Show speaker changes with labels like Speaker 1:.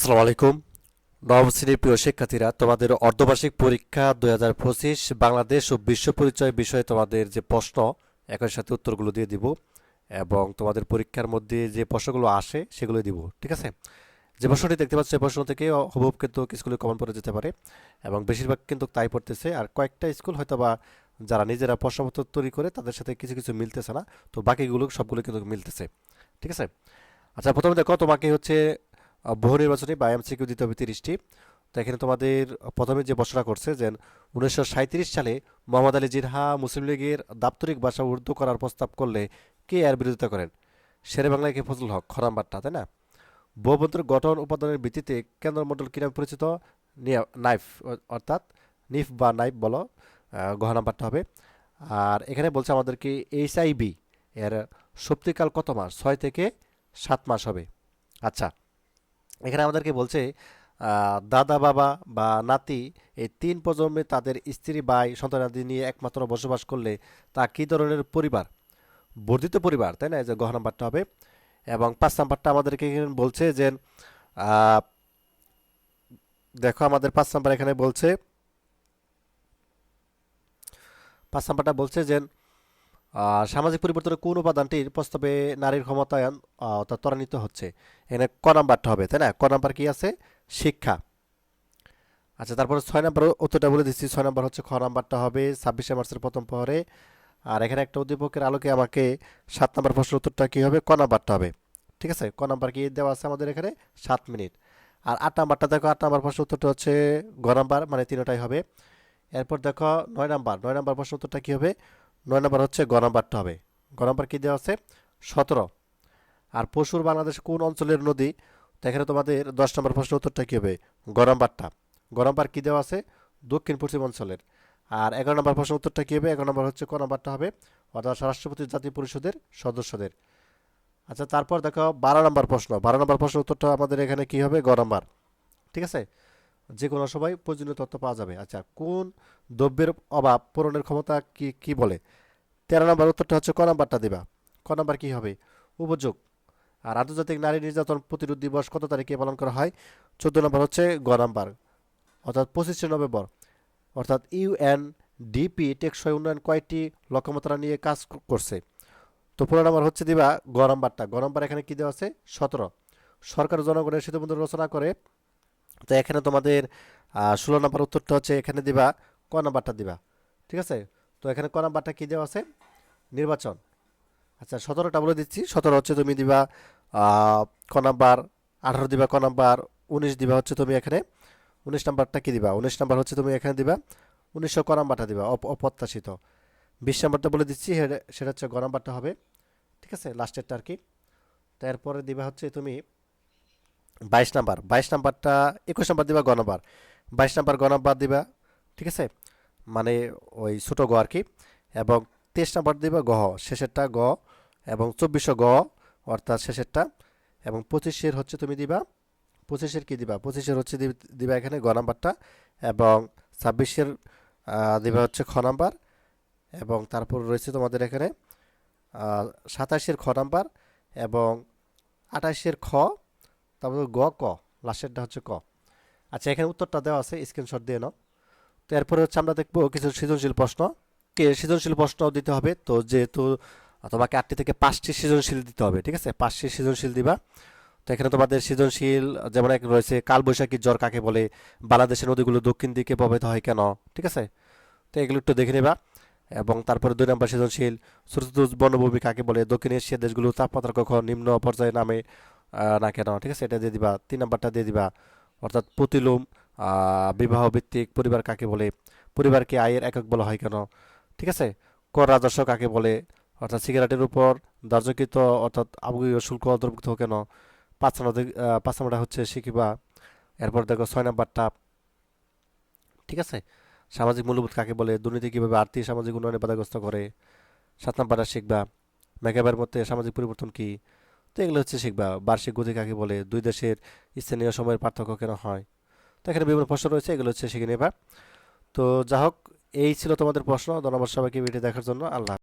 Speaker 1: আসসালামু আলাইকুম। নবম শ্রেণির প্রিয় শিক্ষার্থীরা, তোমাদের অর্ধবার্ষিক পরীক্ষা দুই হাজার পঁচিশ বাংলাদেশ ও বিশ্ব পরিচয় বিষয়ে তোমাদের যে প্রশ্ন, একই সাথে উত্তরগুলো দিয়ে দিব এবং তোমাদের পরীক্ষার মধ্যে যে প্রশ্নগুলো আসে সেগুলো দিব, ঠিক আছে? যে প্রশ্নটি দেখতে পাচ্ছ, এই প্রশ্ন থেকে হুবহুব কিন্তু স্কুলে কমন পড়ে যেতে পারে এবং বেশিরভাগ কিন্তু তাই পড়তেছে আর কয়েকটা স্কুল হয়তো বা যারা নিজেরা প্রশ্নপত্র তৈরি করে তাদের সাথে কিছু কিছু মিলতেছে না, তো বাকিগুলো সবগুলো কিন্তু মিলতেছে, ঠিক আছে? আচ্ছা প্রথমে দেখো তোমাকে হচ্ছে বহু নির্বাচনী বা এমসিকিউ দিতে হবে তিরিশটি। তো এখানে তোমাদের প্রথমে যে প্রশ্নটা করছে যে উনিশশো সাঁইত্রিশ সালে মোহাম্মদ আলী জিনহা মুসলিম লীগের দাপ্তরিক ভাষা উর্দু করার প্রস্তাব করলে কে এর বিরোধিতা করেন? শেরে বাংলায় কে ফজল হক? খরামবাট্টা তাই না? বহুবন্ধুর গঠন উপাদানের ভিত্তিতে কেন্দ্র মণ্ডল কী নামে পরিচিত? নাইফ অর্থাৎ নিফ বা নাইফ বলো আহ, গহ নাম্বারটা হবে। আর এখানে বলছে আমাদেরকে এইচ আইবি এর সত্যিকাল কত মাস? ছয় থেকে সাত মাস হবে। আচ্ছা এখানে আমাদেরকে বলছে দাদা, বাবা বা নাতি এই তিন প্রজন্মে তাদের স্ত্রী, ভাই সন্তানাদি নিয়ে একমাত্র বসবাস করলে তা কী ধরনের পরিবার? বর্ধিত পরিবার, তাই না? এই যে গহ নাম্বারটা হবে। এবং পাঁচ নাম্বারটা আমাদেরকে বলছে যে দেখো আমাদের পাঁচ নাম্বার এখানে বলছে, পাঁচ নাম্বারটা বলছে যে সামাজিক পরিবর্তনের কোন উপাদানটির প্রস্তাবে নারীর ক্ষমতায়ন অর্থাৎ ত্বরান্বিত হচ্ছে? এখানে ক নাম্বারটা হবে, তাই না? ক নাম্বার কি আছে? শিক্ষা। আচ্ছা তারপরে ছয় নাম্বার উত্তরটা বলে দিচ্ছি। ছয় নাম্বার হচ্ছে খ নাম্বারটা হবে ছাব্বিশে মার্চের প্রথম প্রহরে আর এখানে একটা উদ্দীপকের আলোকে আমাকে সাত নাম্বার প্রশ্নের উত্তরটা কী হবে? ক নাম্বারটা হবে। ঠিক আছে? ক নাম্বার কি দেওয়া আছে আমাদের এখানে? সাত মিনিট। আর আট নাম্বারটা দেখো, আট নাম্বার প্রশ্ন উত্তরটা হচ্ছে গ নাম্বার মানে তিনটাই হবে। এরপর দেখো, নয় নাম্বার। নয় নাম্বার প্রশ্ন উত্তরটা কী হবে? নয় নম্বর হচ্ছে গ নাম্বারটা হবে। গ নাম্বার কি দেওয়া আছে? সতেরো। আর পশুর বাংলাদেশ কোন অঞ্চলের নদী? তো এখানে তোমাদের দশ নম্বর প্রশ্ন উত্তরটা কী হবে? গরমবারটা গরমবার কী দেওয়া আছে? দক্ষিণ পশ্চিম অঞ্চলের। আর এগারো নম্বর প্রশ্ন উত্তরটা কী হবে? এগারো নম্বর হচ্ছে ক নাম্বারটা হবে, অর্থাৎ রাষ্ট্রপতি জাতীয় পরিষদের সদস্যদের। আচ্ছা তারপর দেখো বারো নম্বর প্রশ্ন। বারো নম্বর প্রশ্ন উত্তরটা আমাদের এখানে কী হবে? গরমবার ঠিক আছে? যে কোনো সময় প্রয়োজনীয় তথ্য পাওয়া যাবে। আচ্ছা কোন দ্রব্যের অভাব পূরণের ক্ষমতা কি কি বলে? তেরো নম্বর উত্তরটা হচ্ছে ক নাম্বারটা দিবা। ক নাম্বার কী হবে? উপযোগ। আর আন্তর্জাতিক নারী নির্যাতন প্রতিরোধ দিবস কত তারিখে পালন করা হয়? চোদ্দ নম্বর হচ্ছে গ নাম্বার, অর্থাৎ পঁচিশে নভেম্বর। অর্থাৎ ইউএন ডিপি টেকসই উন্নয়ন কয়েকটি লক্ষ্যমাত্রা নিয়ে কাজ করছে? তো পনেরো নম্বর হচ্ছে দিবা গ নাম্বারটা। গ নাম্বার এখানে কী দেওয়া আছে? সতেরো। সরকার জনগণের সেতুবন্ধ রচনা করে তো এখানে তোমাদের ষোলো নম্বর উত্তরটা হচ্ছে এখানে দিবা, ক নাম্বারটা দিবা, ঠিক আছে? তো এখানে ক নাম্বারটা কী দেওয়া আছে? নির্বাচন। আচ্ছা সতেরোটা বলে দিচ্ছি। সতেরো হচ্ছে তুমি দিবা ক নাম্বার, আঠারো দিবা ক নাম্বার, উনিশ দিবা হচ্ছে তুমি এখানে। উনিশ নাম্বারটা কী দিবা? উনিশ নাম্বার হচ্ছে তুমি এখানে দিবা। উনিশশো ক নাম্বারটা দিবা, অপ- অপ্রত্যাশিত। বিশ নাম্বারটা বলে দিচ্ছি সেটা হচ্ছে গ নাম্বারটা হবে, ঠিক আছে? লাস্টেরটা আর কি। তারপরে দিবা হচ্ছে তুমি বাইশ নাম্বার, বাইশ নাম্বারটা একুশ নাম্বার দিবা গ নাম্বার। বাইশ নাম্বার গ নাম্বার দিবা, ঠিক আছে? মানে ওই ছোটো গ আর কি। এবং তেইশ নাম্বার দিবা গহ শেষেরটা গ এবং চব্বিশশো গ, অর্থাৎ শেষেরটা। এবং পঁচিশের হচ্ছে তুমি দিবা, পঁচিশের কি দিবা? পঁচিশের হচ্ছে দিবা এখানে গ নাম্বারটা। এবং ছাব্বিশের দিবা হচ্ছে খ নাম্বার। এবং তারপর রয়েছে তোমাদের এখানে সাতাশের খ নাম্বার এবং আঠাশের খ তারপর গ, ক লাস্টেরটা হচ্ছে ক। আচ্ছা এখানে উত্তরটা দেওয়া আছে স্ক্রিনশট দিয়ে নাও। তো এরপরে হচ্ছে আমরা দেখব কিছু সৃজনশীল প্রশ্ন। কে সৃজনশীল প্রশ্ন দিতে হবে? তো যেহেতু তোমাকে আটটি থেকে পাঁচটি সৃজনশীল দিতে হবে, ঠিক আছে? পাঁচটি সৃজনশীল দিবা। তো এখানে তোমাদের সৃজনশীল যেমন এক রয়েছে, কালবৈশাখী জ্বর কাকে বলে? বাংলাদেশের নদীগুলো দক্ষিণ দিকে প্রবাহিত হয় কেন? ঠিক আছে? তো এগুলো একটু দেখে নেবা। এবং তারপরে দুই নম্বর সৃজনশীল সুরতুজ বনভূমি কাকে বলে? দক্ষিণ এশিয়ার দেশগুলো তাপমাত্রা কখন নিম্ন পর্যায়ে নামে? না কেন? ঠিক আছে, এটা দিয়ে দিবা, তিন নাম্বারটা দিয়ে দিবা। অর্থাৎ প্রতিলোম বিবাহ ভিত্তিক পরিবার কাকে বলে? পরিবারকে আয়ের একক বলা হয় কেন? ঠিক আছে? কর রাজস্ব কাকে বলে? অর্থাৎ সিগারেটের উপর দার্যকৃত, অর্থাৎ আবগীয় শুল্ক অন্তর্ভুক্ত কেন? পাঁচ নাম্বার পাঁচ নাম্বারটা হচ্ছে শিখিবা। এরপর দেখো ছয় নাম্বারটা। ঠিক আছে? সামাজিক মূল্যবোধ কাকে বলে? দুর্নীতি কীভাবে আর্থিক, সামাজিক উন্নয়নে বাধাগ্রস্ত করে? সাত নাম্বারটা শিখবা। মেঘাবের মধ্যে সামাজিক পরিবর্তন কি? তো এগুলো হচ্ছে শিখবা। বার্ষিক গতি কাকে বলে? দুই দেশের স্থানীয় সময়ের পার্থক্য কেন হয়? তো এখানে বিভিন্ন প্রশ্ন রয়েছে, এগুলো হচ্ছে শিখে নেবা। তো যা হোক এই ছিল তোমাদের প্রশ্ন। ধন্যবাদ সবাইকে ভিডিও দেখার জন্য। আল্লাহ।